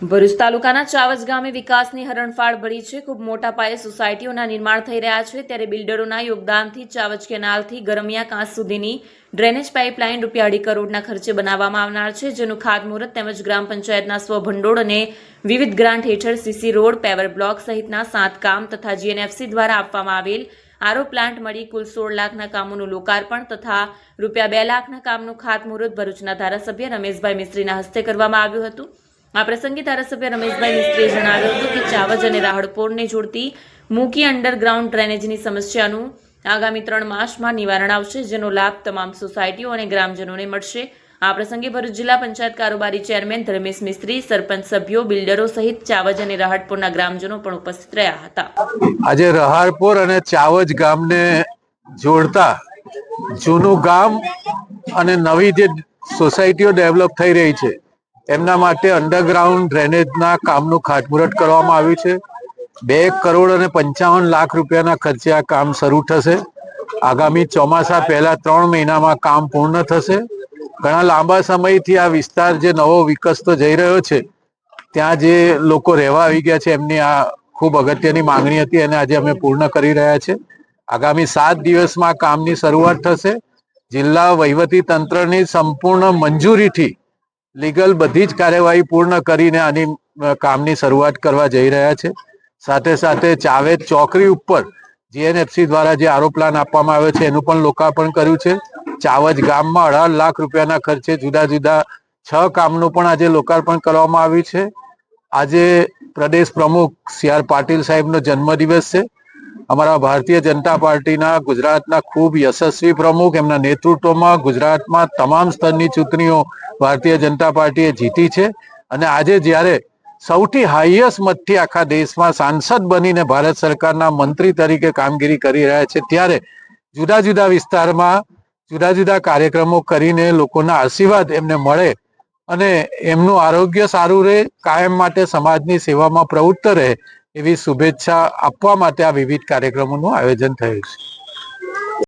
ભરૂચ તાલુકાના ચાવજ ગામે વિકાસની હરણફાળ ભળી છે. ખૂબ મોટા પાયે સોસાયટીઓના નિર્માણ થઈ રહ્યા છે. ત્યારે બિલ્ડરોના યોગદાનથી ચાવજ કેનાલથી ગરમિયા કાંસ સુધીની ડ્રેનેજ પાઇપલાઇન રૂપિયા અઢી કરોડના ખર્ચે બનાવવામાં આવનાર છે, જેનું ખાતમુહૂર્ત તેમજ ગ્રામ પંચાયતના સ્વભંડોળ અને વિવિધ ગ્રાન્ટ હેઠળ સીસી રોડ, પેવર બ્લોક સહિતના સાત કામ તથા જીએનએફસી દ્વારા આપવામાં આવેલ આરો પ્લાન્ટ મળી કુલ સોળ લાખના કામોનું લોકાર્પણ તથા રૂપિયા બે લાખના કામનું ખાતમુહૂર્ત ભરૂચના ધારાસભ્ય રમેશભાઈ મિસ્ત્રીના હસ્તે કરવામાં આવ્યું હતું. આ પ્રસંગે ધારાસભ્ય રમેશભાઈ મિસ્ત્રીએ જણાવ્યું હતું કે ચાવજ અને રાહડપોરને જોડતી મૂકી અંડરગ્રાઉન્ડ ડ્રેનેજની સમસ્યાનું આગામી ત્રણ માસમાં નિવારણ આવશે, જેનો લાભ તમામ સોસાયટીઓ અને ગ્રામજનોને મળશે. આ પ્રસંગે ભરૂચ જિલ્લા પંચાયત કારોબારી ચેરમેન ધર્મેશ મિસ્ત્રી, સરપંચ સભ્યો, બિલ્ડરો સહિત ચાવજ અને રાહડપોરના ગ્રામજનો પણ ઉપસ્થિત રહ્યા હતા. આજે રહાડપુર અને ચાવજ ગામને જોડતા જૂનું ગામ અને નવી જે સોસાયટીઓ ડેવલપ થઈ રહી છે એમના માટે અંડરગ્રાઉન્ડ ડ્રેનેજના કામનું ખાતમુહૂર્ત કરવામાં આવ્યું છે. બે કરોડ અને પંચાવન લાખ રૂપિયાના ખર્ચે આ કામ શરૂ થશે. આગામી ચોમાસા પહેલા ત્રણ મહિનામાં કામ પૂર્ણ થશે. ઘણા લાંબા સમયથી આ વિસ્તાર જે નવો વિકસતો જઈ રહ્યો છે, ત્યાં જે લોકો રહેવા આવી ગયા છે, એમની આ ખૂબ અગત્યની માંગણી હતી અને આજે અમે પૂર્ણ કરી રહ્યા છે. આગામી સાત દિવસમાં કામની શરૂઆત થશે. જિલ્લા વહીવટી તંત્રની સંપૂર્ણ મંજૂરીથી લીગલ બધી જ કાર્યવાહી પૂર્ણ કરીને આની કામની શરૂઆત કરવા જઈ રહ્યા છે. સાથે સાથે ચાવેદ ચોકરી ઉપર જીએનએફસી દ્વારા જે આરો પ્લાન આપવામાં આવ્યો છે, એનું પણ લોકાર્પણ કર્યું છે. ચાવજ ગામમાં અઢાર લાખ રૂપિયાના ખર્ચે જુદા જુદા છ કામનું પણ આજે લોકાર્પણ કરવામાં આવ્યું છે. આજે પ્રદેશ પ્રમુખ સી આર પાટીલ સાહેબનો જન્મદિવસ છે. અમારા ભારતીય જનતા પાર્ટીના ગુજરાતના ખૂબ યશસ્વી પ્રમુખ, એમના નેતૃત્વમાં ગુજરાતમાં તમામ સ્તરની ચૂંટણીઓ ભારતીય જનતા પાર્ટીએ જીતી છે. અને આજે જ્યારે સૌથી હાઈએસ્ટ મતથી આખા દેશમાં સાંસદ બનીને ભારત સરકારના મંત્રી તરીકે કામગીરી કરી રહ્યા છે, ત્યારે જુદા જુદા વિસ્તારમાં જુદા જુદા કાર્યક્રમો કરીને લોકોના આશીર્વાદ એમને મળે અને એમનું આરોગ્ય સારું રહે, કાયમ માટે સમાજની સેવામાં પ્રવૃત્ત રહે. એવી શુભેચ્છા આપવા માટે આ વિવિધ કાર્યક્રમોનું આયોજન થયું છે.